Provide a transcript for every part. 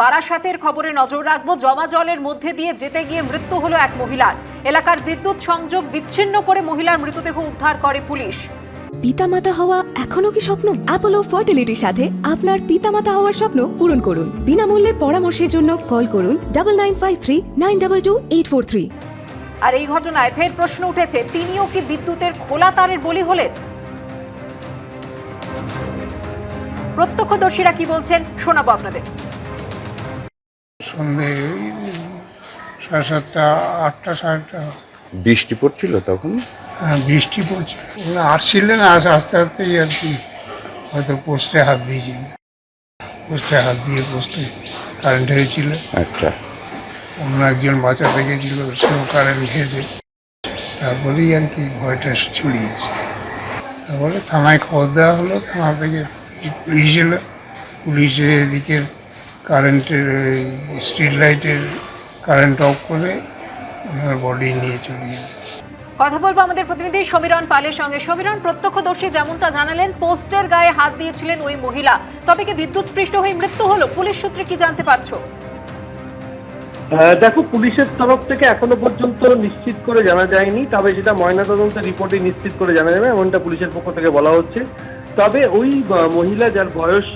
বারাসাতের খবরে নজর রাখব জমা জলের মধ্যে দিয়ে যেতে গিয়ে মৃত্যু হলো এক মহিলার। এলাকার বিদ্যুৎ সংযোগ বিচ্ছিন্ন করে মহিলার মৃতদেহ উদ্ধার করে পুলিশ। পিতামাতা হওয়া এখনও কি স্বপ্ন? অ্যাপোলো ফার্টিলিটির সাথে আপনার পিতামাতা হওয়ার স্বপ্ন পূরণ করুন। বিনামূল্যে পরামর্শের জন্য কল করুন double nine five three nine double two eight four three আর এই ঘটনায় ফের প্রশ্ন উঠেছে তিনিও কি বিদ্যুতের খোলা তারের বলি হলেন? প্রত্যক্ষদর্শীরা কি বলছেন শোনাবো আপনাদের। সন্ধে সাড়ে সাতটা আটটা সাড়ে বৃষ্টি পড়ছিল তখন? হ্যাঁ, বৃষ্টি পড়ছে। ওরা আসছিলেন আস আস্তে আস্তেই আর কি হয়তো পোস্টে হাত দিয়েছিল। পোস্টে হাত দিয়ে পোস্টে কারেন্ট হয়েছিল। আচ্ছা। অন্য একজন বাঁচাতে গেছিল সেও কারেন্ট খেয়েছে। তারপরেই আর কি ভয়টা ছড়িয়েছে তারপরে থানায় খবর দেওয়া হলো থানা থেকে পুলিশ এলো। পুলিশের এদিকে কারেন্টের স্ট্রিট লাইটের কারেন্ট অফ করে ওনার বডি নিয়ে চলে গেল কথা বলব আমাদের প্রতিনিধি সমীরণ পালের সঙ্গে। সমীরণ প্রত্যক্ষদর্শী যেমনটা জানালেন পোস্টার গায়ে হাত দিয়েছিলেন ওই মহিলা। তবে কি বিদ্যুৎ স্পৃষ্ট হয়ে মৃত্যু হলো? পুলিশ সূত্রে কি জানতে পারছ? দেখো পুলিশের তরফ থেকে এখনও পর্যন্ত নিশ্চিত করে জানা যায়নি তবে যেটা ময়নাতদন্তের রিপোর্টে নিশ্চিত করে জানা যাবে এমনটা পুলিশের পক্ষ থেকে বলা হচ্ছে। তবে ওই মহিলা যার বয়স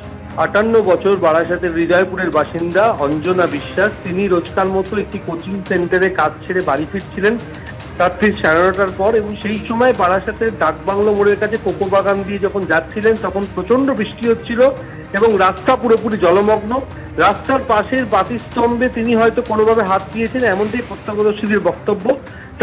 আটান্ন বছর বারাসাতের হৃদয়পুরের বাসিন্দা অঞ্জনা বিশ্বাস। তিনি রোজকার মতো একটি কোচিং সেন্টারে কাজ ছেড়ে বাড়ি ফিরছিলেন রাত্রি সাড়ে নটার পর এবং সেই সময় বারাসাতের ডাকবাংলো মোড়ের কাছে কোকো বাগান দিয়ে যখন যাচ্ছিলেন, তখন প্রচণ্ড বৃষ্টি হচ্ছিল এবং রাস্তা পুরোপুরি জলমগ্ন। রাস্তার পাশের বাতিস্তম্ভে তিনি হয়তো কোনোভাবে হাত দিয়েছেন, এমনটাই প্রত্যক্ষদর্শীদের বক্তব্য।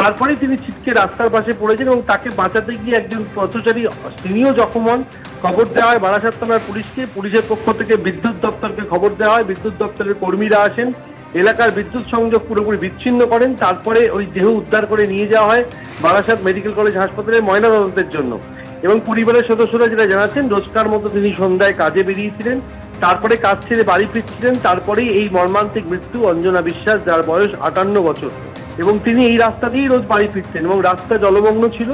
তারপরে তিনি ছিটকে রাস্তার পাশে পড়েছেন এবং তাকে বাঁচাতে গিয়ে একজন পথচারী তিনিও জখম হন। খবর দেওয়া হয়, বারাসাত থানার পুলিশকে। পুলিশের পক্ষ থেকে বিদ্যুৎ দপ্তরকে খবর দেওয়া হয়। বিদ্যুৎ দপ্তরের কর্মীরা আসেন। এলাকার বিদ্যুৎ সংযোগ পুরোপুরি বিচ্ছিন্ন করেন। তারপরে ওই দেহ উদ্ধার করে নিয়ে যাওয়া হয় বারাসাত মেডিকেল কলেজ হাসপাতালে ময়নাতদন্তের জন্য। এবং পরিবারের সদস্যরা যেটা জানাচ্ছেন, রোজকার মতো তিনি সন্ধ্যায় কাজে বেরিয়েছিলেন। তারপরে কাজ ছেড়ে বাড়ি ফিরছিলেন। তারপরেই এই মর্মান্তিক মৃত্যু অঞ্জনা বিশ্বাস, যার বয়স আটান্ন বছর। এবং তিনি এই রাস্তা দিয়েই রোজ বাড়ি ফিরতেন এবং রাস্তা জলমগ্ন ছিল।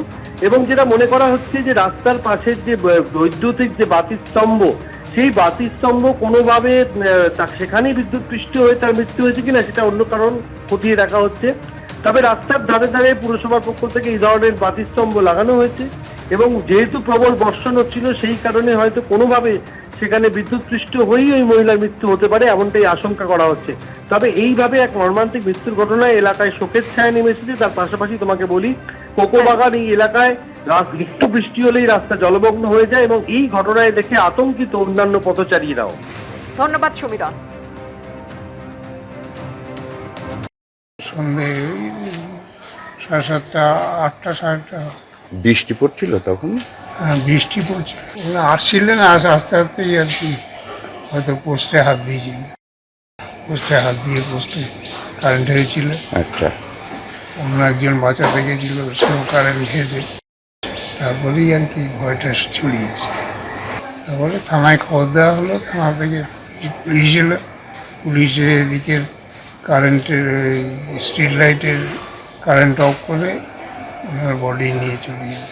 এবং যেটা মনে করা হচ্ছে যে রাস্তার পাশের যে বৈদ্যুতিক যে বাতিস্তম্ভ, সেই বাতিস্তম্ভ কোনোভাবে সেখানেই বিদ্যুৎ পৃষ্ঠ হয়ে তার মৃত্যু হয়েছে কিনা সেটা অন্য কারণ খতিয়ে দেখা হচ্ছে। তবে রাস্তার ধারে ধারে পুরসভার পক্ষ থেকে এই ধরনের বাতিস্তম্ভ লাগানো হয়েছে এবং যেহেতু প্রবল বর্ষণ হচ্ছিল, সেই কারণে হয়তো কোনোভাবে সেখানে বিদ্যুৎ পৃষ্ঠ হয়েই ওই মহিলার মৃত্যু হতে পারে এমনটাই আশঙ্কা করা হচ্ছে। তবে এইভাবে এক মর্মান্তিক মৃত্যুর ঘটনায় এলাকায় শোকের ছায়া নেমে এসেছে তার পাশাপাশি তোমাকে বলি কোকো বাগান এই এলাকায় একটু বৃষ্টি হলেই রাস্তা জলমগ্ন হয়ে যায় এবং এই ঘটনায় দেখে আতঙ্কিত অন্যান্য পথচারীরাও। ধন্যবাদ সমীরণ। সন্ধে সাড়ে সাতটা আটটা সাড়ে আটটা। বৃষ্টি পড়ছিল তখন? বৃষ্টি পড়ছে। আসছিলেন আস আস্তে আস্তেই আর কি হয়তো পোস্টে হাত দিয়েছিল। পোস্টে হাত দিয়ে পোস্টে কারেন্ট হয়েছিল। আচ্ছা। অন্য একজন বাঁচাতে গেছিল সেও কারেন্ট খেয়েছে। তারপরেই আর কি ভয়টা ছড়িয়েছে তারপরে থানায় খবর দেওয়া হলো থানা থেকে পুলিশ এলো। পুলিশের এদিকে কারেন্টের স্ট্রিট লাইটের কারেন্ট অফ করে ওনার বডি নিয়ে চলে গেল।